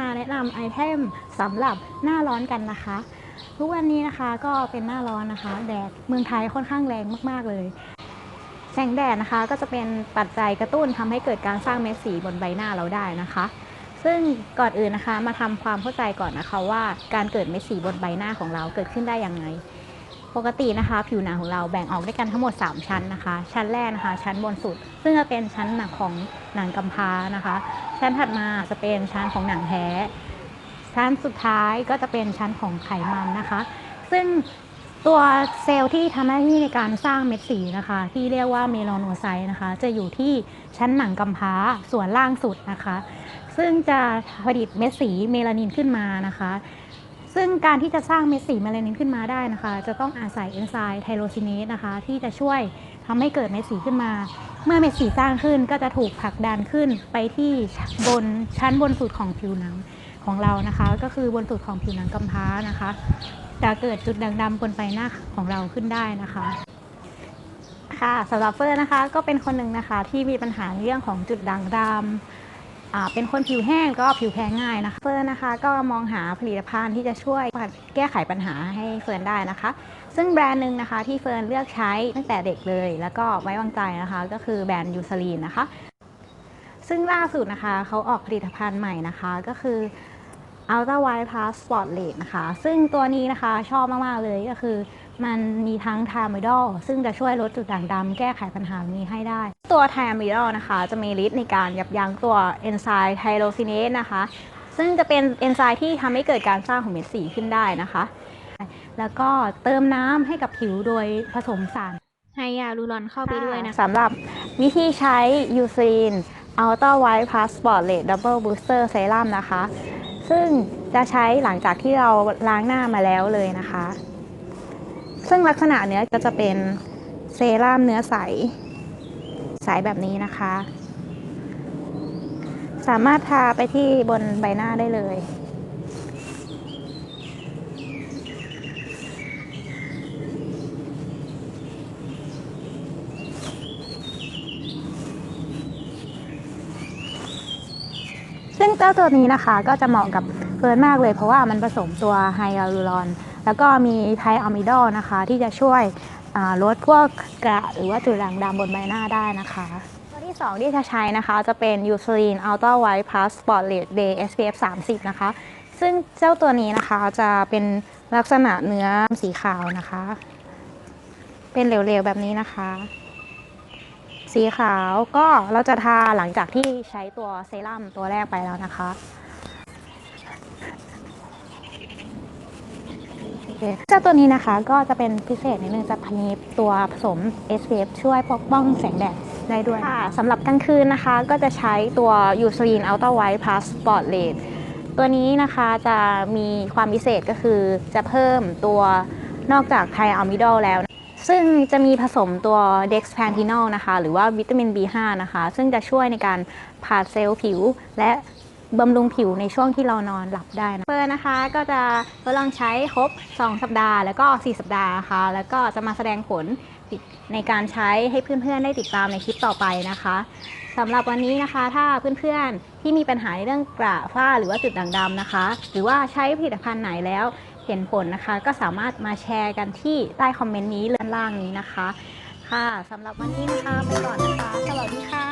มาแนะนำไอเทมสำหรับหน้าร้อนกันนะคะ ทุกวันนี้นะคะก็เป็นหน้าร้อนนะคะ แดดเมืองไทยค่อนข้างแรงมากๆเลย แสงแดดนะคะก็จะเป็นปัจจัยกระตุ้นทำให้เกิดการสร้างเม็ดสีบนใบหน้าเราได้นะคะ ซึ่งก่อนอื่นนะคะมาทำความเข้าใจก่อนนะคะว่าการเกิดเม็ดสีบนใบหน้าของเราเกิดขึ้นได้อย่างไง ปกตินะคะ ผิวหนังของเราแบ่งออกด้วยกันทั้งหมด 3 ชั้นนะคะ ชั้นแรกนะคะ ชั้นบนสุด ซึ่งจะเป็นชั้นหนังของหนังกำพร้านะคะ ชั้นถัดมาจะเป็นชั้นของหนังแท้ ชั้นสุดท้ายก็จะเป็นชั้นของไขมันนะคะ ซึ่งตัวเซลล์ที่ทำหน้าที่ในการสร้างเม็ดสีนะคะ ที่เรียกว่าเมลาโนไซต์นะคะ จะอยู่ที่ชั้นหนังกำพร้าส่วนล่างสุดนะคะ ซึ่งจะผลิตเม็ดสีเมลานินขึ้นมานะคะ ซึ่งการที่จะสร้างเม็ดสีเมลานินขึ้นมาได้นะคะ จะต้องอาศัยเอนไซม์ไทโรซินเนสนะคะ ที่จะช่วยทำให้เกิดเม็ดสีขึ้นมา เมื่อเม็ดสีสร้างขึ้นก็จะถูกผลักดันขึ้นไปที่บนชั้นบนสุดของผิวหนังของเรานะคะ ก็คือบนสุดของผิวหนังกำพร้านะคะ จะเกิดจุดด่างดำบนใบหน้าของเราขึ้นได้นะคะค่ะสำหรับเฟิร์นะคะก็เป็นคนหนึ่งนะคะที่มีปัญหาเรื่องของจุดด่างดำ เป็นคนผิวแห้งก็ผิวแพ้ง่ายนะคะเฟิร์นนะคะก็มองหาผลิตภัณฑ์ที่จะช่วยแก้ไขปัญหาให้เฟิร์นได้นะคะ ซึ่งแบรนด์หนึ่งนะคะที่เฟิร์นเลือกใช้ตั้งแต่เด็กเลย แล้วก็ไว้วางใจนะคะ ก็คือแบรนด์ยูซาลีนนะคะ ซึ่งล่าสุดนะคะเขาออกผลิตภัณฑ์ใหม่นะคะก็คือ Ultra White Plus Spot l a t นะคะ ซึ่งตัวนี้นะคะชอบมาก ๆ เลยก็คือ มันมีทั้งไทามิดอลซึ่งจะช่วยลดจุดด่างดำแก้ไขปัญหานี้ให้ได้ ตัวไทามิดอลนะคะ จะมีฤทธิ์ในการยับยั้งตัวเอนไซม์ไทโรซินเนสนะคะ ซึ่งจะเป็นเอนไซม์ที่ทำให้เกิดการสร้างของเม็ดสีขึ้นได้นะคะ แล้วก็เติมน้ำให้กับผิวโดยผสมสารไฮยาลูรอนเข้าไปด้วยนะสำหรับวิธีใช้ยูซีน Ultra White Plus Spot Late Double Booster Serum นะคะ ซึ่งจะใช้หลังจากที่เราล้างหน้ามาแล้วเลยนะคะ ซึ่งลักษณะเนื้อก็จะเป็นเซรั่มเนื้อใส ใสแบบนี้นะคะ สามารถทาไปที่บนใบหน้าได้เลยซึ่งเจ้าตัวนี้นะคะก็จะเหมาะกับเฟิร์นมากเลยเพราะว่ามันผสมตัวไฮยาลูรอน แล้วก็มีไทอะมิดอลนะคะ ที่จะช่วย ลดพวกกระหรือว่าจุดด่างดำบนใบหน้าได้นะคะตัวที่ 2 ที่จะใช้นะคะจะเป็น Eucerin Ultra White Plus Spotlight Day SPF 30 นะคะ ซึ่งเจ้าตัวนี้นะคะจะเป็นลักษณะเนื้อสีขาวนะคะ เป็นเหลวๆแบบนี้นะคะ สีขาวก็เราจะทาหลังจากที่ใช้ตัวเซรั่มตัวแรกไปแล้วนะคะโอ เคเจ้าตัวนี้นะคะก็จะเป็นพิเศษนิดนึงจะมีตัวผสม SPF ช่วยปกป้องแสงแดดได้ด้วยค่ะสำหรับกลางคืนนะคะก็จะใช้ตัว Eucerin Ultra White Plus Spot Late ตัวนี้นะคะจะมีความพิเศษก็คือจะเพิ่มตัวนอกจากไทอะมิดอลแล้ว ซึ่งจะมีผสมตัว Dexpantinol นะคะ หรือว่าวิตามิน B5 นะคะ ซึ่งจะช่วยในการผ่าเซลล์ผิวและ บำรุงผิวในช่วงที่เรานอนหลับได้นะเฟิร์นะคะก็จะทดลองใช้ครบ 2 สัปดาห์ แล้วก็ 4 สัปดาห์นะคะแล้วก็จะมาแสดงผลในการใช้ให้เพื่อนๆ ได้ติดตามในคลิปต่อไปนะคะสำหรับวันนี้นะคะถ้าเพื่อนๆ ที่มีปัญหาในเรื่องกระฝ้าหรือว่าจุดด่างดำนะคะ หรือว่าใช้ผลิตภัณฑ์ไหนแล้วเห็นผลนะคะ ก็สามารถมาแชร์กันที่ใต้คอมเมนต์นี้เลื่อนล่างนี้นะคะ ค่ะสำหรับวันนี้นะคะไปก่อนนะคะ สวัสดีค่ะ